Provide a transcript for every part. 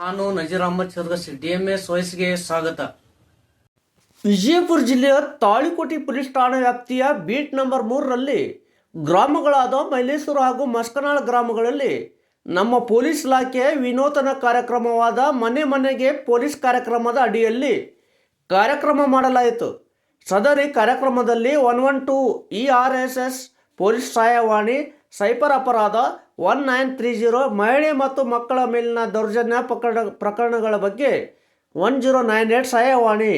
ನಾನು Nazeer D M DMS ವಯಸ್ಸಿಗೆ ಸ್ವಾಗತ. ವಿಜಯಪುರ ಜಿಲ್ಲೆಯ ತಾಳಿಕೋಟಿ ಪೊಲೀಸ್ ಠಾಣಾ ವ್ಯಾಪ್ತಿಯ ಬೀಟ್ ನಂಬರ್ ಮೂರರಲ್ಲಿ ಗ್ರಾಮಗಳಾದ ಮೈಲೇಶ್ವರ ಹಾಗೂ ಮಸ್ಕನಾಳ್ ಗ್ರಾಮಗಳಲ್ಲಿ ನಮ್ಮ ಪೊಲೀಸ್ ಇಲಾಖೆ ವಿನೂತನ ಕಾರ್ಯಕ್ರಮವಾದ ಮನೆ ಮನೆಗೆ ಪೊಲೀಸ್ ಕಾರ್ಯಕ್ರಮದ ಅಡಿಯಲ್ಲಿ ಕಾರ್ಯಕ್ರಮ ಮಾಡಲಾಯಿತು. ಸದರಿ ಕಾರ್ಯಕ್ರಮದಲ್ಲಿ one one two E R S S police ಸಹಾಯವಾಣಿ ಸೈಬರ್ ಅಪರಾಧ ಒನ್ ನೈನ್ ತ್ರೀ ಜೀರೋ ಮಹಿಳೆ ಮತ್ತು ಮಕ್ಕಳ ಮೇಲಿನ ದೌರ್ಜನ್ಯ ಪ್ರಕರಣ ಪ್ರಕರಣಗಳ ಬಗ್ಗೆ ಒನ್ ಜೀರೋ ನೈನ್ ಏಟ್ ಸಹಾಯವಾಣಿ.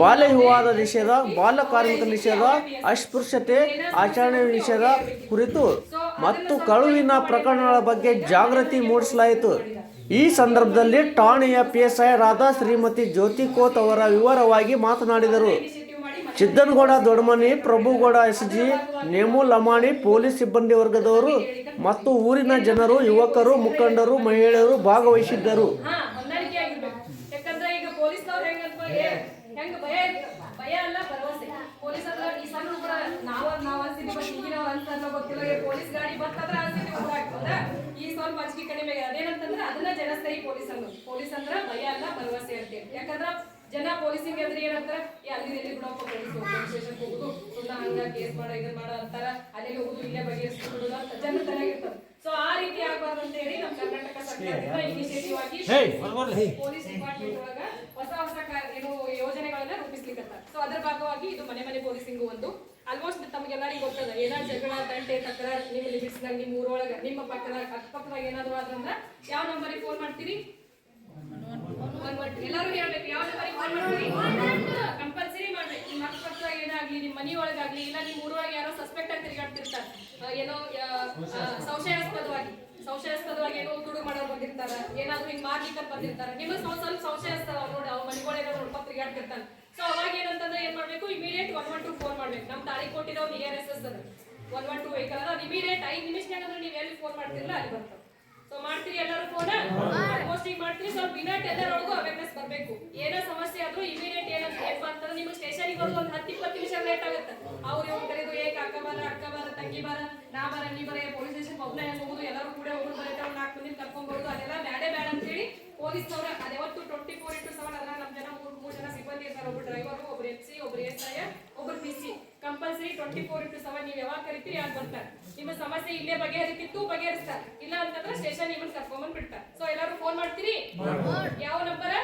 ಬಾಲ್ಯ ವಿವಾದ ನಿಷೇಧ, ಬಾಲ್ಯ ಕಾರ್ಮಿಕ ನಿಷೇಧ, ಅಸ್ಪೃಶ್ಯತೆ, ಆಚರಣೆ ನಿಷೇಧ ಕುರಿತು ಮತ್ತು ಕಳುವಿನ ಪ್ರಕರಣಗಳ ಬಗ್ಗೆ ಜಾಗೃತಿ ಮೂಡಿಸಲಾಯಿತು. ಈ ಸಂದರ್ಭದಲ್ಲಿ ಠಾಣೆಯ P S I Radha Shrimati Jyoti Kot ಅವರ ವಿವರವಾಗಿ ಮಾತನಾಡಿದರು. Chiddanagowda Doddamani Prabhugowda S G, Nemu Lamani, police ಸಿಬ್ಬಂದಿ ವರ್ಗದವರು ಮತ್ತು ಊರಿನ ಜನರು, ಯುವಕರು, ಮುಖಂಡರು, ಮಹಿಳೆಯರು ಭಾಗವಹಿಸಿದ್ದರು. ಅದನ್ನ ಜನಸ್ಥಾಯಿ ಪೊಲೀಸ್ ಪೊಲೀಸ್ ಭಯ ಅಲ್ಲ ಭರವಸೆ ಯಾಕಂದ್ರ ಜನ ಪೊಲೀಸಿಂಗ್ ಅಂದ್ರೆ ಏನಂತಾರ? ಅಲ್ಲಿ ಇಲ್ಲಿ ಬಿಡಪ್ಪ ಪೊಲೀಸ್ ಪೊಲೀಸ್ ಸ್ಟೇಷನ್ ಹೋಗುದು. ಸುಮ್ಮನೆ ಹಂಗ ಕೇಸ್ ಮಾಡ ಇದನ್ನ ಮಾಡ ಅಂತಾರ. ಅಲ್ಲಿ ಹೋಗುದು ಇಲ್ಲೇ ಬಗೆಹರಿಸ್ಬಿಡುದು ಅಂತ ಜನ ತಲೆಯಾಗಿರ್ತದ ಸೊ ಆ ರೀತಿ ಆಗ್ಬಾರ್ದು ಅಂತ ಹೇಳಿ ನಮ್ಮ ಕರ್ನಾಟಕ ಸರ್ಕಾರದಿಂದ ಇನಿಷಿಯೇಟಿವ್ ಆಗಿ ಪೊಲೀಸ್ ಡಿಪಾರ್ಟ್ಮೆಂಟ್ ಒಳಗ ಹೊಸ ಹೊಸ ಏನು ಯೋಜನೆಗಳನ್ನ ರೂಪಿಸ್ಲಿಕ್ಕೆ ಸೊ ಅದರ ಭಾಗವಾಗಿ ಇದು ಮನೆ ಮನೆ ಪೊಲೀಸಿಂಗ್ ಒಂದು. ಆಲ್ಮೋಸ್ಟ್ ತಮಗೆಲ್ಲರಿಗೂ ಗೊತ್ತದ ಏನಾದ್ರು ಜಗಳ ತಂಟೆ ತಕರಾರ್ ನಿಮ್ಮ ಲಿಮಿಟ್ಸ್ ನಿಮ್ಮ ಊರೊಳಗ ನಿಮ್ಮ ಪಕ್ಕದ ಅಕ್ಕಪಕ್ಕದಾಗ ಏನಾದ್ರು ಆದ್ರಂದ್ರ ಯಾವ ನಂಬರಿಗೆ ಫೋನ್ ಮಾಡ್ತೀರಿ? ಎಲ್ಲರೂ ಹೇಳ್ಬೇಕು ಯಾವ ಕಂಪಲ್ಸರಿ ಮಾಡ್ಬೇಕು ನಿಮ್ಮ ಅಕ್ಕಪಕ್ಕ ಏನಾಗ್ಲಿ ನಿಮ್ಮ ಮನೆಯೊಳಗಾಗ್ಲಿ, ಇಲ್ಲ ನಿಮ್ಮ ಊರೊಳಗೆ ಯಾರೋ ಸಸ್ಪೆಕ್ಟ್ ಆಗಿ ತಿರುಗಾಡ್ತಿರ್ತಾರ. ಏನೋ ಸಂಶಯಾಸ್ಪದವಾಗಿ ಸಂಶಯಾಸ್ಪದವಾಗಿ ಏನೋ ತುಡು ಮಾಡೋರು ಬಂದಿರ್ತಾರ. ಏನಾದ್ರು ಹಿಂಗ್ ಮಾಡ್ಲಿಕ್ಕೆ ಬಂದಿರ್ತಾರ. ನಿಮ್ಮ ಸ್ವಲ್ಪ ಸ್ವಲ್ಪ ಸಂಶಯಾಸ್ಪದ ನೋಡಿ, ಅವ್ರ ಮನೆಗಳೇನೋ ನೋಡ್ಕೊಂಡು ತಿರುಗಾಡ್ತಿರ್ತಾನೆ ಸೊ ಅವಾಗ ಏನಂತಂದ್ರೆ ಏನ್ ಮಾಡ್ಬೇಕು? Immediate one one two phone ಮಾಡ್ಬೇಕು. ನಮ್ ತಾಳಿ ಕೊಟ್ಟಿರೋ E R S S one one two vehicle ಅದ ಇಮಿಡಿಯೇಟ್ ಐದ್ ನಿಮಿಷನಾಗ ನೀವು ಎಲ್ಲಿ ಫೋನ್ ಮಾಡ್ತಿರಲ್ಲ ಅಲ್ಲಿ ಬರ್ತದೆ ಸೊ ಮಾಡ್ತೀರಿ ಎಲ್ಲರೂ ಫೋನ್ ಮಾಡ್ತೀರಿ ಸ್ವಲ್ಪ ಮಿನಿಟ್ ಎಲ್ಲರೊಳಗೂ ಅವೇರ್ನೆಸ್ ಬರಬೇಕು. ಏನೋ ಸಮಸ್ಯೆ ಆದ್ರೂ ಇಮಿಡಿಯೇಟ್ ಏನೋ ಏನಪ್ಪ ಅಂತಂದ್ರೆ ನಿಮ್ಗೆ ಸ್ಟೇಷನ್ಗೆ ಬರೋದು ಒಂದು ಹತ್ತು, ಇಪ್ಪತ್ತು ನಿಮಿಷ ಲೇಟ್ ಆಗುತ್ತೆ. ಅವ್ರು ಇವ್ರು ಕರೆದು ಏಕ ಅಕ್ಕ ಬಾರ ಅಕ್ಕ ಬಾರ, ತಂಗಿ ಬಾರ, ನಾ ಬಾರ, ನೀ ಬರ ಪೊಲೀಸ್ ಸ್ಟೇಷನ್ ಒಬ್ಬನೇ ಹೋಗುದು, ಎಲ್ಲರೂ ಕೂಡ ಒಬ್ಬರು ಬರೀತಾರೆ ನಾಲ್ಕು ಮಂದಿ ಕರ್ಕೊಂಡ್ ಬರೋದು, ಅದೆಲ್ಲ ಬ್ಯಾಡೇ ಬ್ಯಾಡ ಅಂತೇಳಿ ಪೊಲೀಸ್ನವ್ರ ಅದ್ಯಾವತ್ತು ಟ್ವೆಂಟಿ ಫೋರ್ ಇಂಟು ಸೆವೆನ್ ಅದ್ರ ನಮ್ಮ ಜನ ಮೂರು ಮೂರು ಜನ ಸಿಬ್ಬಂದಿ ಇರ್ತಾರೆ. ಒಬ್ರು ಡ್ರೈವರು ಒಬ್ರು ಎಫ್ ಸಿ ಒಬ್ರು ಎಸ್ ಐ ಒಬ್ರು P C compulsory twenty four into seven ನೀವು ಯಾವಾಗ ಕರಿತೀರಿ ಯಾವಾಗ ಬರ್ತಾರೆ. ನಿಮ್ಮ ಸಮಸ್ಯೆ ಇಲ್ಲೇ ಬಗೆಹರಿತಿತ್ತು ಬಗೆಹರಿಸ್ತಾರೆ. ಇಲ್ಲ ಅಂತಂದ್ರೆ ಸ್ಟೇಷನ್ ನಿಮ್ಮನ್ನ ಕರ್ಕೊಂಡ್ಬಂದ್ ಬಿಡ್ತಾರೆ. ಸೊ ಎಲ್ಲರೂ ಫೋನ್ ಮಾಡ್ತೀರಿ? ಯಾವ ನಂಬರ್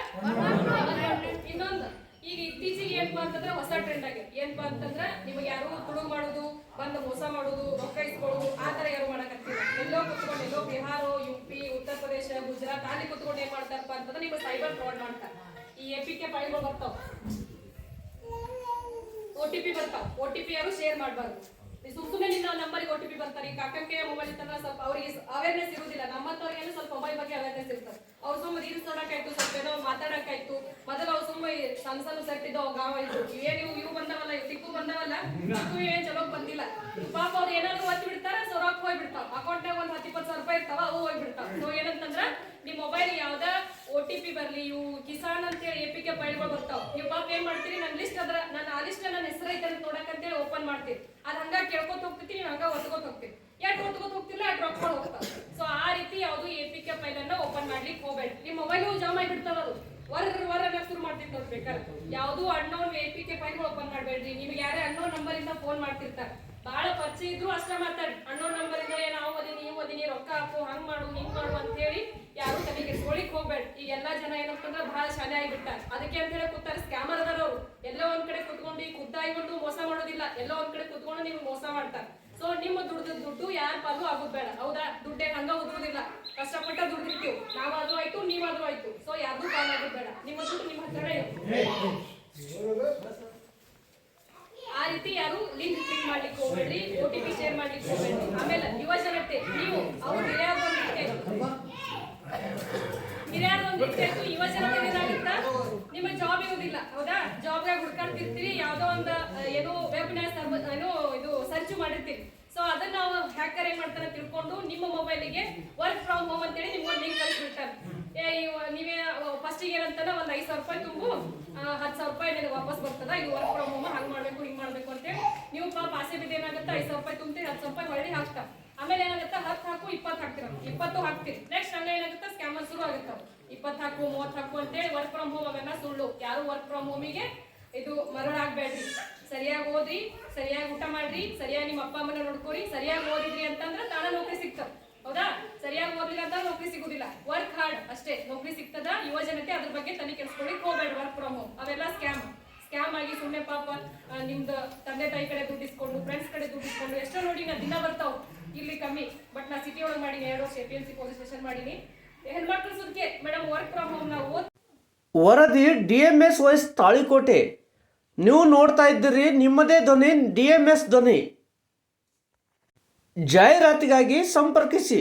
ಇನ್ನೊಂದು. ಈಗ ಇತ್ತೀಚೆಗೆ ಏನಪ್ಪಾ ಅಂತಂದ್ರೆ ಹೊಸ ಟ್ರೆಂಡ್ ಆಗಿದೆ. ಏನಪ್ಪಾ ಅಂತಂದ್ರೆ ನಿಮಗೆ ಯಾರು ತುಳುಗು ಮಾಡೋದು ಬಂದು ಮೋಸ ಮಾಡೋದು ರೊಕ್ಕ ಇಸ್ಕೊಳ್ಳೋದು ಆ ತರ ಯಾರು ಮಾಡಕತ್ತಿಲ್ಲ ಎಲ್ಲೋ ಕುತ್ಕೊಂಡು ಎಲ್ಲೋ ಬಿಹಾರ ಯು ಪಿ ಉತ್ತರ ಪ್ರದೇಶ ಗುಜರಾತ್ ಅಲ್ಲಿ ಕುತ್ಕೊಂಡು ಏನ್ ಮಾಡ್ತಾರಪ್ಪ ಅಂತಂದ್ರೆ ನಿಮಗೆ ಸೈಬರ್ ಫ್ರಾಡ್ ಮಾಡ್ತಾರೆ. ಈ ಎಪಿಕೆ ಫೈಲ್ಗಳು ಬರ್ತಾವ. ಟಿ ಪಿ ಬರ್ತಾವ ಒ ಟಿ ಪಿ ಯಾರು ಶೇರ್ ಮಾಡಬಾರ್ದು. ಸುಮ್ಮನೆ ನಿನ್ನ ನಂಬರಿಗೆ ಒ ಟಿ ಪಿ ಬರ್ತಾರೆ. ಈ ಮೊಬೈಲ್ ಇತ್ತಂದ್ರೆ ಸ್ವಲ್ಪ ಅವರಿಗೆ ಅವೇರ್ನೆಸ್ ಇರುವುದಿಲ್ಲ. ನಮ್ಮಂತವ್ರಿಗೆ ಸ್ವಲ್ಪ ಮೊಬೈಲ್ ಬಗ್ಗೆ ಅವೇರ್ನೆಸ್ ಇರ್ತದೆ ಅವ್ರು ಸುಮ್ಮ ರೀಲ್ಸ್ ನೋಡಕ್ಕಾಯ್ತು, ಸ್ವಲ್ಪ ಏನೋ ಮಾತಾಡಕ್ಕಾಯ್ತು. ಮೊದಲು ಅವ್ರು ಸುಮ್ಮ ಈ ಸಣ್ಣ ಸಣ್ಣ ಸೆಟ್ ಇದ್ದವು ಗಾವ ಇದ್ದು ಇವೇನು ಇವು ಇವು ಬಂದವಲ್ಲ ತಿಕ್ಕು ಬಂದವಲ್ಲ ತಿಕ್ಕು ಏನ್ ಚಲೋ ಬಂದಿಲ್ಲ. ಪಾಪ ಅವ್ರು ಏನಾದ್ರು ಒತ್ತಿ ಬಿಡ್ತಾರೆ, ಸೊ ರೊಕ್ಕ ಹೋಗ್ಬಿಡ್ತಾವ. ಅಕೌಂಟ್ನಾಗ ಒಂದ್ ಹತ್ತು ಸಾವಿರ ರೂಪಾಯಿ ಇರ್ತಾವ, ಅವು ಹೋಗ್ಬಿಡ್ತಾವ. ಸೊ ಏನಂತಂದ್ರ, ನಿಮ್ಮ ಮೊಬೈಲ್ ಯಾವ್ದ ಒ ಟಿ ಬರ್ಲಿ, ಇವು ಕಿಸಾನ್ ಅಂತೇಳಿ ಎ ಪಿ ಕೆ ಫೈಲ್ಗಳು ಬರ್ತಾವ. ನೀವು ಪಾಪ ಏನ್ ಮಾಡ್ತೀರಿ? ನನ್ನ ಲಿಸ್ಟ್ ಅದ್ರ ನಾನು ಆ ಲಿಸ್ಟ್ ನನ್ನ ಹೆಸರು ಐತೆ ಅಂತ ನೋಡಕ್ ಅಂತೇಳಿ ಓಪನ್ ಮಾಡ್ತೀರಿ. ಅದ್ ಹಂಗ ಕೇಳ್ಕೊತ ಹೋಗ್ತೀರಿ ನೀವು ಹಂಗ ಒತ್ಕೋತ ಹೋಗ್ತೀರಿ ಯಾಕೆ ಒತ್ಕೋತ ಹೋಗ್ತಿಲ್ಲ ಡ್ರಾಪ್ ಮಾಡಿ ಹೋಗ್ತಾವ? ಸೊ ಆ ರೀತಿ ಯಾವುದು ಎ ಪಿ ಕೆ ಫೈಲ್ ಅನ್ನ ಓಪನ್ ಮಾಡ್ಲಿಕ್ಕೆ ಹೋಗ್ಬೇಡಿ. ನಿಮ್ಮ ಮೊಬೈಲ್ ಜಾಮ್ ಆಗಿಬಿಡ್ತಾರ ಅದು. ವರ್ ವರ್ ಶುರು ಮಾಡ್ತೀನಿ ನೋಡ್ಬೇಕಾರೆ ಯಾವುದು unknown A P K file open ಮಾಡ್ಬೇಡ್ರಿ. ನಿಮ್ಗೆ ಯಾರೇ ಅನ್ನೋ ನಂಬರ್ ಇಂದ ಫೋನ್ ಮಾಡ್ತಿರ್ತಾರೆ. ಬಹಳ ಪರಿಚಯ ಇದ್ರು ಅಷ್ಟೇ ಮಾತಾಡಿ. ಅಣ್ಣೋ ನಂಬರ್ ಇದ್ರೆ, ನಾವು ಓದಿನಿ, ನೀವು ಓದಿನಿ, ರೊಕ್ಕ ಹಾಕು, ಹಂಗ್ ಮಾಡು, ಹಿಂಗ್ ಮಾಡು ಅಂತ ಹೇಳಿ ಯಾರು ತನಿಗೆ ಸೋಳಿಕ್ ಹೋಗ್ಬೇಡ. ಈ ಎಲ್ಲಾ ಜನ ಏನಂತಂದ್ರೆ ಬಹಳ ಶಾಲೆ ಆಗಿಬಿಟ್ಟಾರ. ಅದಕ್ಕೆ ಅಂತ ಹೇಳಿ ಕೂತಾರೆ ಸ್ಕ್ಯಾಮರ್ ಅದಾರ ಎಲ್ಲ ಒಂದ್ ಕಡೆ ಕುತ್ಕೊಂಡು ಈ ಮೋಸ ಮಾಡೋದಿಲ್ಲ. ಎಲ್ಲ ಒಂದ್ ಕಡೆ ಕುತ್ಕೊಂಡು ನಿಮ್ಗೆ ಮೋಸ ಮಾಡ್ತಾರೆ. ಸೊ ನಿಮ್ಮ ದುಡ್ದ ದುಡ್ಡು ಯಾರ ಪಾಲು ಆಗೋದ್ ಬೇಡ. ಹೌದಾ? ದುಡ್ಡೇ ಹಂಗ ಉದ್ರೋದಿಲ್ಲ. ಕಷ್ಟಪಟ್ಟ ದುಡ್ಡಿರ್ತೀವಿ ನಾವಾದ್ರೂ ಆಯ್ತು, ನೀವಾದ್ರೂ ಆಯ್ತು. ಸೊ ಯಾರ್ದು ಪಾಲ್ ಆಗೋದ್ ಬೇಡ. ನಿಮ್ಮ ದುಡ್ಡು ನಿಮ್ಮ ಹತ್ರನೇ ಇರುತ್ತೆ ಆ ರೀತಿ ಯಾರು ಲಿಂಕ್ ಕ್ಲಿಕ್ ಮಾಡ್ಲಿಕ್ಕೆ ಹೋಗ್ಬೇಡ್ರಿ ಒ ಟಿ ಶೇರ್ ಮಾಡಿ ಆಮೇಲೆ ಯುವ ಜನತೆ ನೀವು ಅವ್ರು ಹಿರಿಯರದೊಂದು ಇರ್ಬೇಕು ಯುವ ಜನತೆ ಏನಾಗುತ್ತಾ? ನಿಮ್ಮ ಜಾಬ್ ಇರೋದಿಲ್ಲ, ಹೌದಾ? ಜಾಬ್ಗೆ ಹುಡ್ಕಾಡ್ತಿರ್ತೀರಿ, ಯಾವ್ದೋ ಒಂದು ಏನೋ ವೆಬ್ನಾಸ್ ಏನೋ ಇದು ಸರ್ಚ್ ಮಾಡಿರ್ತೀರಿ. ಸೊ ಅದನ್ನ ನಾವು ಹ್ಯಾಕರ್ ಏನ್ ಮಾಡ್ತಾರೆ ತಿಳ್ಕೊಂಡು ನಿಮ್ಮ ಮೊಬೈಲಿಗೆ ವರ್ಕ್ ಫ್ರಮ್ ಹೋಮ್ ಅಂತೇಳಿ ನಿಮ್ಗೊಂದು ಲಿಂಕ್ ಕಳಿಸ್ಬಿಡ್ತಾರೆ ನೀವೇ ಫಸ್ಟಿಗೆ ಏನಂತಾನೆ ಒಂದ್ ಐದು ಸಾವಿರ ರೂಪಾಯಿ ತುಂಬು ಹತ್ತು ಸಾವಿರ ರೂಪಾಯಿ ನಿನಗೆ ವಾಪಸ್ ಬರ್ತದ ಇದು ವರ್ಕ್ ಫ್ರಮ್ ಹೋಮ್ ಹಂಗ್ ಮಾಡ್ಬೇಕು, ಹಿಂಗ್ ಮಾಡ್ಬೇಕು ಅಂತೇಳಿ ನೀವು ಪಾಪ ಆಸೆ ಬಿದ್ದು ಏನಾಗುತ್ತೆ, ಐದ್ ಸಾವಿರ ರೂಪಾಯಿ ತುಂಬ್ತೀರಿ, ಹತ್ತು ಸಾವಿರ ರೂಪಾಯಿ ಹೊಳ್ಳಿ ಹಾಕ್ತಾ. ಆಮೇಲೆ ಏನಾಗುತ್ತೆ, ಹತ್ತು ಹಾಕು, ಇಪ್ಪತ್ತು ಹಾಕ್ತಿರ ಇಪ್ಪತ್ತು ಹಾಕ್ತಿರಿ. ನೆಕ್ಸ್ಟ್ ಹಂಗ ಏನಾಗುತ್ತೆ ಸ್ಕ್ಯಾಮರ್ ಶುರು ಆಗುತ್ತೆ ಇಪ್ಪತ್ತು ಹಾಕು, ಮೂವತ್ತು ಹಾಕು ಅಂತೇಳಿ ವರ್ಕ್ ಫ್ರಮ್ ಹೋಮ್ ಅವೆಲ್ಲ ಸುಳ್ಳು. ಯಾರು ವರ್ಕ್ ಫ್ರಮ್ ಹೋಮಿಗೆ ಇದು ಮರಳಾಗಬೇಡ್ರಿ ಸರಿಯಾಗಿ ಓದ್ರಿ ಸರಿಯಾಗಿ ಊಟ ಮಾಡ್ರಿ, ಸರಿಯಾಗಿ ನಿಮ್ಮ ಅಪ್ಪ ಅಮ್ಮನ ನೋಡ್ಕೋರಿ, ಸರಿಯಾಗಿ ಓದಿದ್ರಿ ಅಂತಂದ್ರೆ ತಾಳ ನೌಕರಿ ಸಿಗ್ತಾವ. ಹೌದಾ? ಸರಿಯಾಗಿ ಓದ್ಲಿಲ್ಲ ಅಂತ ನೌಕರಿ ಸಿಗುದಿಲ್ಲ. ವರ್ಕ್ ಹಾರ್ಡ್ ಅಷ್ಟೇ. ನೌಕರಿ ಸಿಗ್ತದ, ಯುವ ಜನತೆ ಅದ್ರ ಬಗ್ಗೆ ತನಿ ಕೆಡಿಸ್ಕೊಳ್ಳಿ ಹೋಗ್ಬೇಡ ವರ್ಕ್ ಫ್ರಮ್ ಹೋಮ್ ಅವೆಲ್ಲ ಸ್ಕ್ಯಾಮ್ ಸ್ಕ್ಯಾಮ್ ಆಗಿ ಸುಮ್ಮನೆ ಪಾಪ ನಿಮ್ದು ತಂದೆ ತಾಯಿ ಕಡೆ ದುಡ್ಡಿಸ್ಕೊಂಡು ಫ್ರೆಂಡ್ಸ್ ಕಡೆ ದುಡ್ಡಿಸ್ಕೊಂಡು ಎಷ್ಟೋ ನೋಡಿ ನಾ ದಿನ ಬರ್ತಾವ್. ಇಲ್ಲಿ ಕಮ್ಮಿ. ಬಟ್ ನಾ ಸಿಟಿ ಒಳಗೆ ಮಾಡೀನಿ ಎರಡು ವರ್ಷ A P C police station ಮಾಡೀನಿ. ಹೆಣ್ಮಕ್ಳು ಸುದ್ದಿಗೆ ಮೇಡಮ್ ವರ್ಕ್ ಫ್ರಮ್ ಹೋಮ್ ನಾವು ಓದ್ ವರದಿ D M S wise Talikote. ನೀವು ನೋಡ್ತಾ ಇದ್ದೀರಿ, ನಿಮ್ಮದೇ ಧ್ವನಿ, ಡಿ ಎಂ ಎಸ್ ಧ್ವನಿ. ಜಾಹೀರಾತಿಗಾಗಿ ಸಂಪರ್ಕಿಸಿ